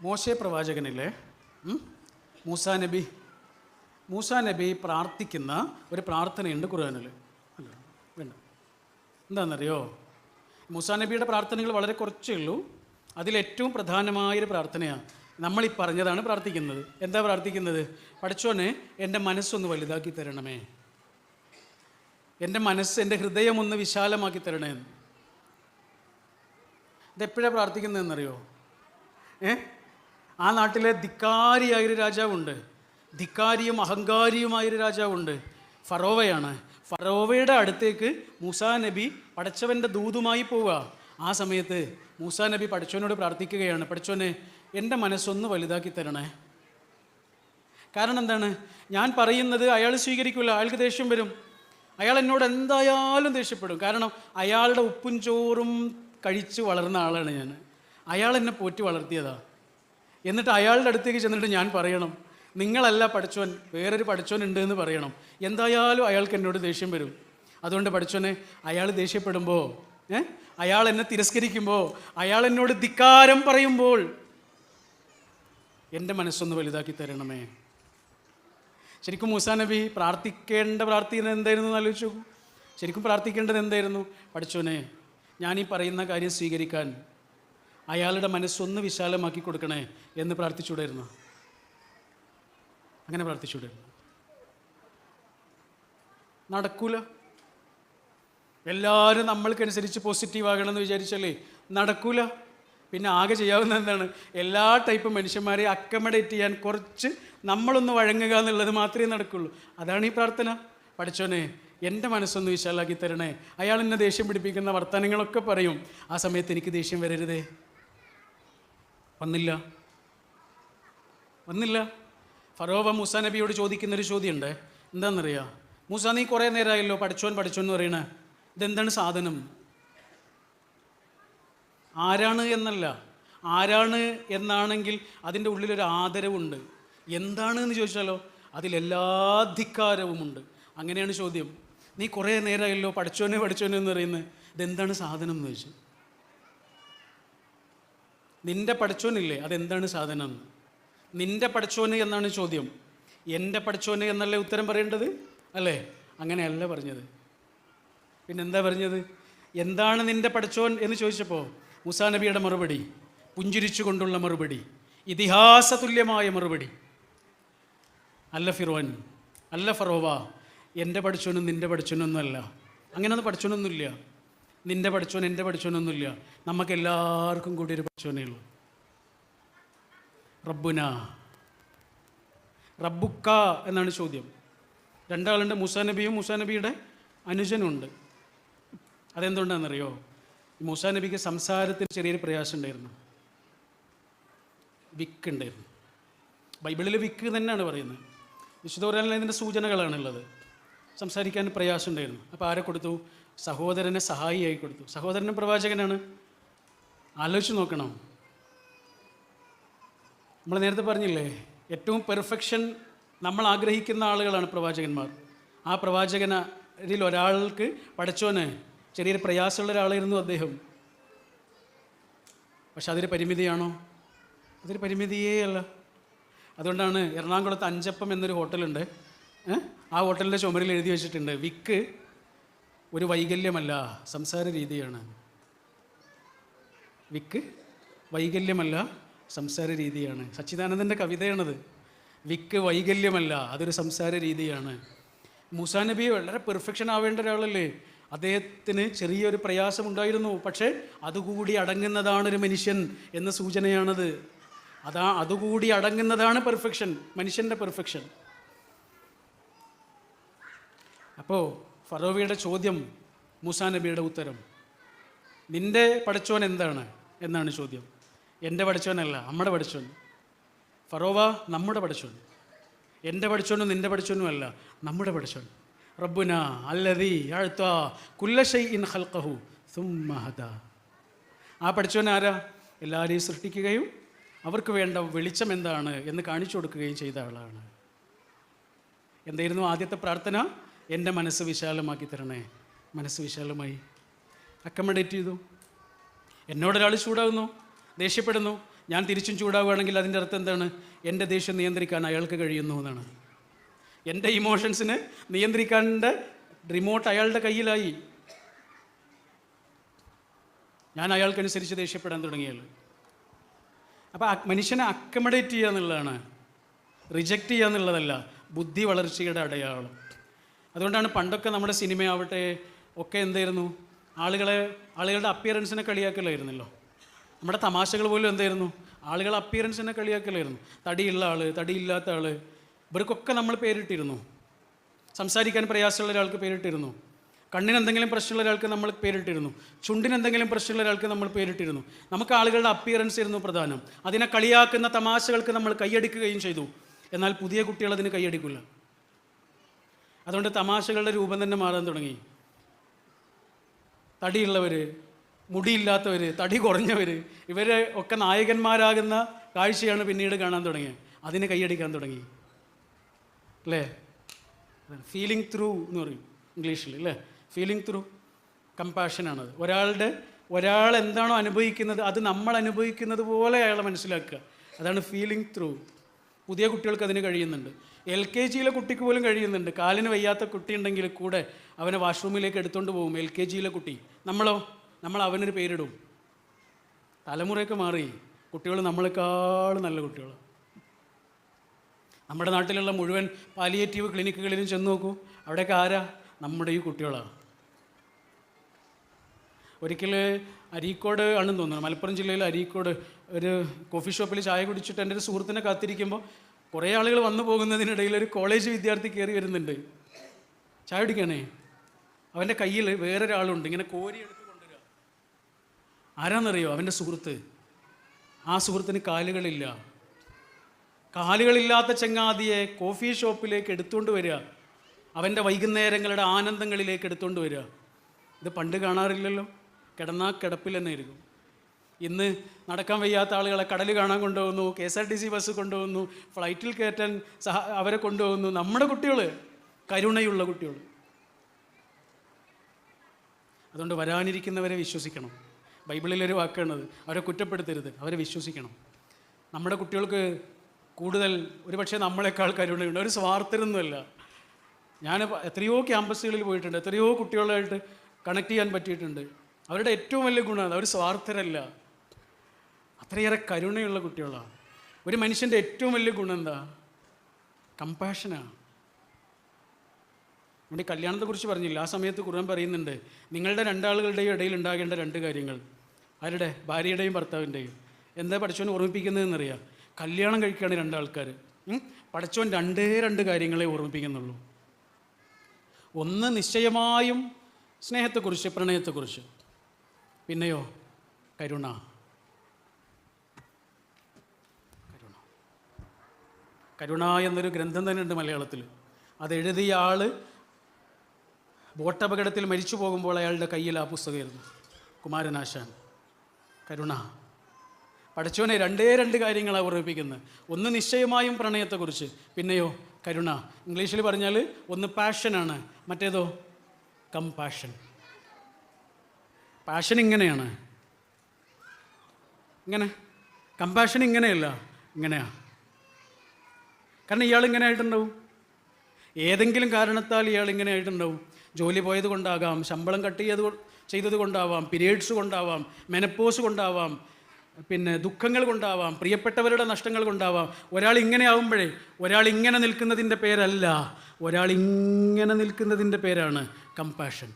മോശെ പ്രവാചകനില്ലേ? മൂസാ നബി മൂസാ നബി പ്രാർത്ഥിക്കുന്ന ഒരു പ്രാർത്ഥനയുണ്ട് ഖുർആനിൽ. അല്ല വേണ്ട. എന്താണെന്നറിയോ? മൂസാ നബിയുടെ പ്രാർത്ഥനകൾ വളരെ കുറച്ചേ ഉള്ളൂ. അതിലേറ്റവും പ്രധാനമായൊരു പ്രാർത്ഥനയാണ് നമ്മൾ ഈ പറഞ്ഞതാണ് പ്രാർത്ഥിക്കുന്നത്. എന്താ പ്രാർത്ഥിക്കുന്നത്? പഠിച്ചോനെ എന്റെ മനസ്സൊന്ന് വലുതാക്കി തരണമേ. എന്റെ മനസ്സ് എന്റെ ഹൃദയം ഒന്ന് വിശാലമാക്കി തരണേ. ഇതെപ്പോഴാണ് പ്രാർത്ഥിക്കുന്നതെന്നറിയോ? ഏ? ആ നാട്ടിലെ ധിക്കാരിയായൊരു രാജാവുണ്ട്. ധിക്കാരിയും അഹങ്കാരിയുമായൊരു രാജാവുണ്ട്. ഫറോവയാണ്. ഫറോവയുടെ അടുത്തേക്ക് മൂസാ നബി പടച്ചവന്റെ ദൂതുമായി പോവുക. ആ സമയത്ത് മൂസാ നബി പടച്ചവനോട് പ്രാർത്ഥിക്കുകയാണ്. പടച്ചവനെ എന്റെ മനസ്സൊന്ന് വലുതാക്കി തരണേ. കാരണം എന്താണ്? ഞാൻ പറയുന്നത് അയാൾ സ്വീകരിക്കില്ല അയാൾക്ക് ദേഷ്യം വരും. അയാൾ എന്നോട് എന്തായാലും ദേഷ്യപ്പെടും. കാരണം അയാളുടെ ഉപ്പും ചോറും കഴിച്ച് വളർന്ന ആളാണ് ഞാൻ. അയാൾ എന്നെ പോറ്റി വളർത്തിയതാ. എന്നിട്ട് അയാളുടെ അടുത്തേക്ക് ചെന്നിട്ട് ഞാൻ പറയണം നിങ്ങളല്ല പഠിച്ചോൻ വേറൊരു പഠിച്ചോൻ ഉണ്ട് എന്ന് പറയണം. എന്തായാലും അയാൾക്ക് എന്നോട് ദേഷ്യം വരും. അതുകൊണ്ട് പഠിച്ചോനെ അയാൾ ദേഷ്യപ്പെടുമ്പോൾ ഏ? അയാൾ എന്നെ തിരസ്കരിക്കുമ്പോൾ അയാൾ എന്നോട് ധിക്കാരം പറയുമ്പോൾ എന്റെ മനസ്സൊന്ന് വലുതാക്കി തരണമേ. ശരിക്കും മൂസാ നബി പ്രാർത്ഥിക്കേണ്ട പ്രാർത്ഥന എന്തായിരുന്നു എന്ന് ആലോചിച്ചു ശരിക്കും പ്രാർത്ഥിക്കേണ്ടത് എന്തായിരുന്നു? പഠിച്ചോനെ ഞാൻ ഈ പറയുന്ന കാര്യം സ്വീകരിക്കാൻ അയാളുടെ മനസ്സൊന്ന് വിശാലമാക്കി കൊടുക്കണേ എന്ന് പ്രാർത്ഥിച്ചുകൂടായിരുന്നു? അങ്ങനെ പ്രാർത്ഥിച്ചുകൂടായിരുന്നു? നടക്കൂല. എല്ലാവരും നമ്മൾക്കനുസരിച്ച് പോസിറ്റീവ് ആകണമെന്ന് വിചാരിച്ചാലേ നടക്കൂല. പിന്നെ ആകെ ചെയ്യാവുന്ന എന്താണ്? എല്ലാ ടൈപ്പ് മനുഷ്യന്മാരെ അക്കമഡേറ്റ് ചെയ്യാൻ കുറച്ച് നമ്മളൊന്ന് വഴങ്ങുക എന്നുള്ളത് മാത്രമേ നടക്കുള്ളൂ. അതാണ് ഈ പ്രാർത്ഥന. പഠിച്ചോനെ എന്റെ മനസ്സൊന്ന് വിശാലാക്കി തരണേ. അയാൾ എന്നെ ദേഷ്യം പിടിപ്പിക്കുന്ന വർത്തമാനങ്ങളൊക്കെ പറയും. ആ സമയത്ത് എനിക്ക് ദേഷ്യം വരരുതേ. വന്നില്ല. വന്നില്ല. ഫറോവ മൂസ നബിയോട് ചോദിക്കുന്നൊരു ചോദ്യമുണ്ട്. എന്താണെന്നറിയാം മൂസ നീ കുറേ നേരമായല്ലോ പഠിച്ചോൻ പഠിച്ചോൻ എന്ന് പറയണേ. ഇതെന്താണ് സാധനം? ആരാണ് എന്നല്ല. ആരാണ് എന്നാണെങ്കിൽ അതിന്റെ ഉള്ളിലൊരു ആദരവുണ്ട്. എന്താണ് എന്ന് ചോദിച്ചാലോ അതിലെല്ലാ ധിക്കാരവുമുണ്ട്. അങ്ങനെയാണ് ചോദ്യം. നീ കുറേ നേരമായല്ലോ പഠിച്ചോനെ പഠിച്ചോനെ എന്ന് പറയുന്നത്. ഇതെന്താണ് സാധനം എന്ന് ചോദിച്ചു. നിന്റെ പഠിച്ചോനില്ലേ? അതെന്താണ് സാധനം? എന്ന് നിന്റെ പഠിച്ചോന് എന്നാണ് ചോദ്യം. എന്റെ പഠിച്ചോന് എന്നല്ലേ ഉത്തരം പറയേണ്ടത്? അല്ലേ? അങ്ങനെയല്ല പറഞ്ഞത്. പിന്നെന്താ പറഞ്ഞത്? എന്താണ് നിന്റെ പഠിച്ചോൻ എന്ന് ചോദിച്ചപ്പോൾ മുസാ നബിയുടെ മറുപടി പുഞ്ചിരിച്ചുകൊണ്ടുള്ള മറുപടി ഇതിഹാസ തുല്യമായ മറുപടി. അല്ല ഫിറോൻ അല്ല ഫറോവ എന്റെ പഠിച്ചോനും നിന്റെ അങ്ങനെ അങ്ങനെയൊന്നും പഠിച്ചോനൊന്നുമില്ല. നിന്റെ പഠിച്ചോൻ എന്റെ പഠിച്ചോനൊന്നുമില്ല നമുക്ക് എല്ലാവർക്കും കൂടി ഒരു പഠിച്ചോനേ ഉള്ളൂ. റബ്ബുന. റബ്ബുക്ക എന്നാണ് ചോദ്യം. രണ്ടാളുണ്ട് മൂസാ നബിയും മൂസാ നബിയുടെ അനുജനുണ്ട്. അതെന്തുകൊണ്ടാണെന്നറിയോ? മൂസാ നബിക്ക് സംസാരത്തിൽ ചെറിയൊരു പ്രയാസം ഉണ്ടായിരുന്നു വിക്ക് ഉണ്ടായിരുന്നു ബൈബിളിൽ വിക്ക് തന്നെയാണ് പറയുന്നത്. വിശുദ്ധ പറയാനുള്ള ഇതിന്റെ സൂചനകളാണുള്ളത്. സംസാരിക്കാൻ പ്രയാസം ഉണ്ടായിരുന്നു അപ്പോൾ ആരെ കൊടുത്തു? സഹോദരനെ സഹായിയായി കൊടുത്തു. സഹോദരനും പ്രവാചകനാണ്. ആലോചിച്ച് നോക്കണം. നമ്മൾ നേരത്തെ പറഞ്ഞില്ലേ ഏറ്റവും പെർഫെക്ഷൻ നമ്മൾ ആഗ്രഹിക്കുന്ന ആളുകളാണ് പ്രവാചകന്മാർ. ആ പ്രവാചകനിൽ ഒരാൾക്ക് പഠിച്ചോന് ചെറിയൊരു പ്രയാസമുള്ള ഒരാളായിരുന്നു അദ്ദേഹം. പക്ഷെ അതൊരു പരിമിതിയാണോ? അതൊരു പരിമിതിയേ അല്ല. അതുകൊണ്ടാണ് എറണാകുളത്ത് അഞ്ചപ്പം എന്നൊരു ഹോട്ടലുണ്ട്? ആ ഹോട്ടലിന്റെ ചുമരിൽ എഴുതി വെച്ചിട്ടുണ്ട് വിക്ക് ഒരു വൈകല്യമല്ല സംസാര രീതിയാണ്. വിക്ക് വൈകല്യമല്ല സംസാര രീതിയാണ്. സച്ചിദാനന്ദന്റെ കവിതയാണത്. വിക്ക് വൈകല്യമല്ല അതൊരു സംസാര രീതിയാണ്. മൂസാ നബി വളരെ പെർഫെക്ഷൻ ആവേണ്ട ഒരാളല്ലേ? അദ്ദേഹത്തിന് ചെറിയൊരു പ്രയാസമുണ്ടായിരുന്നു പക്ഷേ അതുകൂടി അടങ്ങുന്നതാണ് ഒരു മനുഷ്യൻ എന്ന സൂചനയാണത്. അതാ അതുകൂടി അടങ്ങുന്നതാണ് പെർഫെക്ഷൻ മനുഷ്യന്റെ പെർഫെക്ഷൻ. അപ്പോൾ ഫറോവയുടെ ചോദ്യം മൂസാ നബിയുടെ ഉത്തരം. നിന്റെ പഠിച്ചോൻ എന്താണ്? എന്നാണ് ചോദ്യം. എന്റെ പഠിച്ചോനല്ല നമ്മുടെ പഠിച്ചോൻ ഫറോവ നമ്മുടെ പഠിച്ചോൻ എന്റെ പഠിച്ചോനും നിന്റെ പഠിച്ചോനും അല്ല നമ്മുടെ പഠിച്ചോൻ റബ്ബുന അല്ലതി അഴുത്ത കുല്ലശൈ ഇൻ ഹൽക്കഹു സുമ്മഹദ ആ പഠിച്ചവൻ ആരാ? എല്ലാവരെയും സൃഷ്ടിക്കുകയും അവർക്ക് വേണ്ട വെളിച്ചം എന്താണ് എന്ന് കാണിച്ചു കൊടുക്കുകയും ചെയ്ത ആളാണ്. എന്തായിരുന്നു ആദ്യത്തെ പ്രാർത്ഥന? എന്റെ മനസ്സ് വിശാലമാക്കി തരണേ. മനസ്സ് വിശാലമായി. അക്കമഡേറ്റ് ചെയ്തു. എന്നോടൊരാൾ ചൂടാകുന്നു ദേഷ്യപ്പെടുന്നു. ഞാൻ തിരിച്ചും ചൂടാവുകയാണെങ്കിൽ അതിന്റെ അർത്ഥം എന്താണ്? എന്റെ ദേഷ്യം നിയന്ത്രിക്കാൻ അയാൾക്ക് കഴിയുന്നു എന്നാണ്. എന്റെ ഇമോഷൻസിന് നിയന്ത്രിക്കാന്റെ റിമോട്ട് അയാളുടെ കയ്യിലായി. ഞാൻ അയാൾക്കനുസരിച്ച് ദേഷ്യപ്പെടാൻ തുടങ്ങിയാൽ. അപ്പോൾ മനുഷ്യനെ അക്കമഡേറ്റ് ചെയ്യുക എന്നുള്ളതാണ്. റിജക്റ്റ് ചെയ്യുക എന്നുള്ളതല്ല ബുദ്ധി വളർച്ചയുടെ അടയാളം. അതുകൊണ്ടാണ് പണ്ടൊക്കെ നമ്മുടെ സിനിമയാവട്ടെ ഒക്കെ എന്തായിരുന്നു? ആളുകളെ ആളുകളുടെ അപ്പിയറൻസിനെ കളിയാക്കലായിരുന്നല്ലോ. നമ്മുടെ തമാശകൾ പോലും എന്തായിരുന്നു? ആളുകൾ അപ്പിയറൻസിനെ കളിയാക്കലായിരുന്നു. തടിയുള്ള ആൾ തടിയില്ലാത്ത ആൾ ഇവർക്കൊക്കെ നമ്മൾ പേരിട്ടിരുന്നു. സംസാരിക്കാൻ പ്രയാസമുള്ള ഒരാൾക്ക് പേരിട്ടിരുന്നു. കണ്ണിന് എന്തെങ്കിലും പ്രശ്നമുള്ള ഒരാൾക്ക് നമ്മൾ പേരിട്ടിരുന്നു. ചുണ്ടിന് എന്തെങ്കിലും പ്രശ്നമുള്ള ഒരാൾക്ക് നമ്മൾ പേരിട്ടിരുന്നു. നമുക്ക് ആളുകളുടെ അപ്പിയറൻസ് ആയിരുന്നു പ്രധാനം. അതിനെ കളിയാക്കുന്ന തമാശകൾക്ക് നമ്മൾ കൈയടിക്കുകയും ചെയ്തു. എന്നാൽ പുതിയ കുട്ടികൾ അതിന് കൈയടിക്കില്ല. അതുകൊണ്ട് തമാശകളുടെ രൂപം തന്നെ മാറാൻ തുടങ്ങി. തടിയുള്ളവർ മുടിയില്ലാത്തവർ തടി കുറഞ്ഞവർ ഇവരെ ഒക്കെ നായകന്മാരാകുന്ന കാഴ്ചയാണ് പിന്നീട് കാണാൻ തുടങ്ങിയത്. അതിന് കൈയടിക്കാൻ തുടങ്ങി. അല്ലേ? ഫീലിംഗ് ത്രൂ എന്ന് പറയും ഇംഗ്ലീഷിൽ അല്ലേ? ഫീലിംഗ് ത്രൂ കമ്പാഷനാണത് ഒരാളുടെ ഒരാൾ എന്താണോ അനുഭവിക്കുന്നത് അത് നമ്മൾ അനുഭവിക്കുന്നത് പോലെ അയാളെ മനസ്സിലാക്കുക. അതാണ് ഫീലിംഗ് ത്രൂ പുതിയ കുട്ടികൾക്ക് അതിന് കഴിയുന്നുണ്ട്. എൽ കെ ജിയിലെ കുട്ടിക്ക് പോലും കഴിയുന്നുണ്ട്. കാലിന് വയ്യാത്ത കുട്ടി ഉണ്ടെങ്കിൽ കൂടെ അവനെ വാഷ്റൂമിലേക്ക് എടുത്തുകൊണ്ട് പോകും എൽ കെ ജിയിലെ കുട്ടി. നമ്മളോ? നമ്മൾ അവനൊരു പേരിടും. തലമുറയൊക്കെ മാറി. കുട്ടികൾ നമ്മളെക്കാളും നല്ല കുട്ടികൾ നമ്മുടെ നാട്ടിലുള്ള മുഴുവൻ പാലിയേറ്റീവ് ക്ലിനിക്കുകളിലും ചെന്ന് നോക്കൂ. അവിടെയൊക്കെ ആരാ? നമ്മുടെ ഈ കുട്ടികളാണ് ഒരിക്കൽ അരീക്കോട് ആണെന്ന് തോന്നുന്നു. മലപ്പുറം ജില്ലയിൽ അരീക്കോട് ഒരു കോഫി ഷോപ്പിൽ ചായ കുടിച്ചിട്ട് എന്റെ ഒരു സുഹൃത്തിനെ കാത്തിരിക്കുമ്പോൾ കുറേ ആളുകൾ വന്നു പോകുന്നതിനിടയിൽ ഒരു കോളേജ് വിദ്യാർത്ഥി കയറി വരുന്നുണ്ട്. ചായ കുടിക്കണേ അവന്റെ കയ്യിൽ വേറൊരാളുണ്ട്. ഇങ്ങനെ കോരി എടുത്ത് കൊണ്ടുവരിക ആരാന്നറിയോ അവന്റെ സുഹൃത്ത്? ആ സുഹൃത്തിന് കാലുകളില്ല. കാലുകളില്ലാത്ത ചങ്ങാതിയെ കോഫി ഷോപ്പിലേക്ക് എടുത്തുകൊണ്ട് വരിക അവന്റെ വൈകുന്നേരങ്ങളുടെ ആനന്ദങ്ങളിലേക്ക് എടുത്തുകൊണ്ട് വരിക ഇത് പണ്ട് കാണാറില്ലല്ലോ? കിടന്നാ കിടപ്പിൽ തന്നെ ആയിരിക്കും ഇന്ന് നടക്കാൻ വയ്യാത്ത ആളുകളെ കടൽ കാണാൻ കൊണ്ടുപോകുന്നു K S R T C bus കൊണ്ടുപോകുന്നു ഫ്ലൈറ്റിൽ കയറ്റാൻ സഹ അവരെ കൊണ്ടുപോകുന്നു നമ്മുടെ കുട്ടികൾ കരുണയുള്ള കുട്ടികൾ അതുകൊണ്ട് വരാനിരിക്കുന്നവരെ വിശ്വസിക്കണം. ബൈബിളിലൊരു വാക്കാണത് അവരെ കുറ്റപ്പെടുത്തരുത് അവരെ വിശ്വസിക്കണം. നമ്മുടെ കുട്ടികൾക്ക് കൂടുതൽ ഒരു പക്ഷേ നമ്മളെക്കാൾ കരുണയുണ്ട്. ഒരു സ്വാർത്ഥരൊന്നുമല്ല. ഞാൻ എത്രയോ ക്യാമ്പസുകളിൽ പോയിട്ടുണ്ട്. എത്രയോ കുട്ടികളായിട്ട് കണക്ട് ചെയ്യാൻ പറ്റിയിട്ടുണ്ട്. അവരുടെ ഏറ്റവും വലിയ ഗുണമാണ് അവർ സ്വാർത്ഥരല്ല. അത്രയേറെ കരുണയുള്ള കുട്ടികളാണ്. ഒരു മനുഷ്യന്റെ ഏറ്റവും വലിയ ഗുണം എന്താ? കമ്പാഷനാണ് നമ്മുടെ കല്യാണത്തെക്കുറിച്ച് പറഞ്ഞില്ല? ആ സമയത്ത് ഖുർആൻ പറയുന്നുണ്ട് നിങ്ങളുടെ രണ്ടാളുകളുടെയും ഇടയിൽ ഉണ്ടാകേണ്ട രണ്ട് കാര്യങ്ങൾ. ആരുടെ? ഭാര്യയുടെയും ഭർത്താവിന്റെയും എന്താ പഠിച്ചോൻ ഓർമ്മിപ്പിക്കുന്നതെന്നറിയാം? കല്യാണം കഴിക്കുകയാണ് രണ്ടാൾക്കാർ പഠിച്ചവൻ രണ്ടേ രണ്ട് കാര്യങ്ങളെ ഓർമ്മിപ്പിക്കുന്നുള്ളൂ. ഒന്ന് നിശ്ചയമായും സ്നേഹത്തെക്കുറിച്ച് പ്രണയത്തെക്കുറിച്ച്. പിന്നെയോ കരുണ. കരുണ എന്നൊരു ഗ്രന്ഥം തന്നെ ഉണ്ട് മലയാളത്തിൽ. അത് എഴുതിയ ആൾ ബോട്ടപകടത്തിൽ മരിച്ചു പോകുമ്പോൾ അയാളുടെ കയ്യിൽ ആ പുസ്തകമായിരുന്നു. കുമാരനാശാൻ. കരുണ. പഠിച്ചവനെ രണ്ടേ രണ്ട് കാര്യങ്ങളാണ് ഓർമ്മിപ്പിക്കുന്നത്. ഒന്ന് നിശ്ചയമായും പ്രണയത്തെക്കുറിച്ച് പിന്നെയോ കരുണ. ഇംഗ്ലീഷിൽ പറഞ്ഞാൽ ഒന്ന് പാഷനാണ് മറ്റേതോ? കംപാഷൻ പാഷൻ ഇങ്ങനെയാണ്. ഇങ്ങനെ. കമ്പാഷൻ ഇങ്ങനെയല്ല ഇങ്ങനെയാ. കാരണം ഇയാൾ ഇങ്ങനെ ആയിട്ടുണ്ടാവും. ഏതെങ്കിലും കാരണത്താൽ ഇയാൾ ഇങ്ങനെ ആയിട്ടുണ്ടാവും. ജോലി പോയത് കൊണ്ടാകാം ശമ്പളം കട്ട് ചെയ്ത് ചെയ്തത് കൊണ്ടാവാം പീരിയഡ്സ് കൊണ്ടാവാം മെനപ്പോസ് കൊണ്ടാവാം പിന്നെ ദുഃഖങ്ങൾ കൊണ്ടാവാം പ്രിയപ്പെട്ടവരുടെ നഷ്ടങ്ങൾ കൊണ്ടാവാം. ഒരാൾ ഇങ്ങനെ ആവുമ്പോഴേ ഒരാൾ ഇങ്ങനെ നിൽക്കുന്നതിന്റെ പേരല്ല. ഒരാൾ ഇങ്ങനെ നിൽക്കുന്നതിന്റെ പേരാണ് കമ്പാഷൻ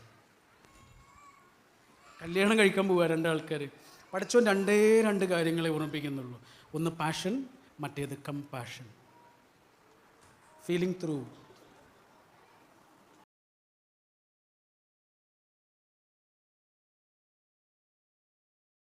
കല്യാണം കഴിക്കാൻ പോവുക രണ്ടാൾക്കാർ പഠിച്ചോ രണ്ടേ രണ്ട് കാര്യങ്ങളെ ഓർമ്മിപ്പിക്കുന്നുള്ളൂ. ഒന്ന് പാഷൻ മറ്റേത് കമ്പാഷൻ ഫീലിംഗ് ത്രൂ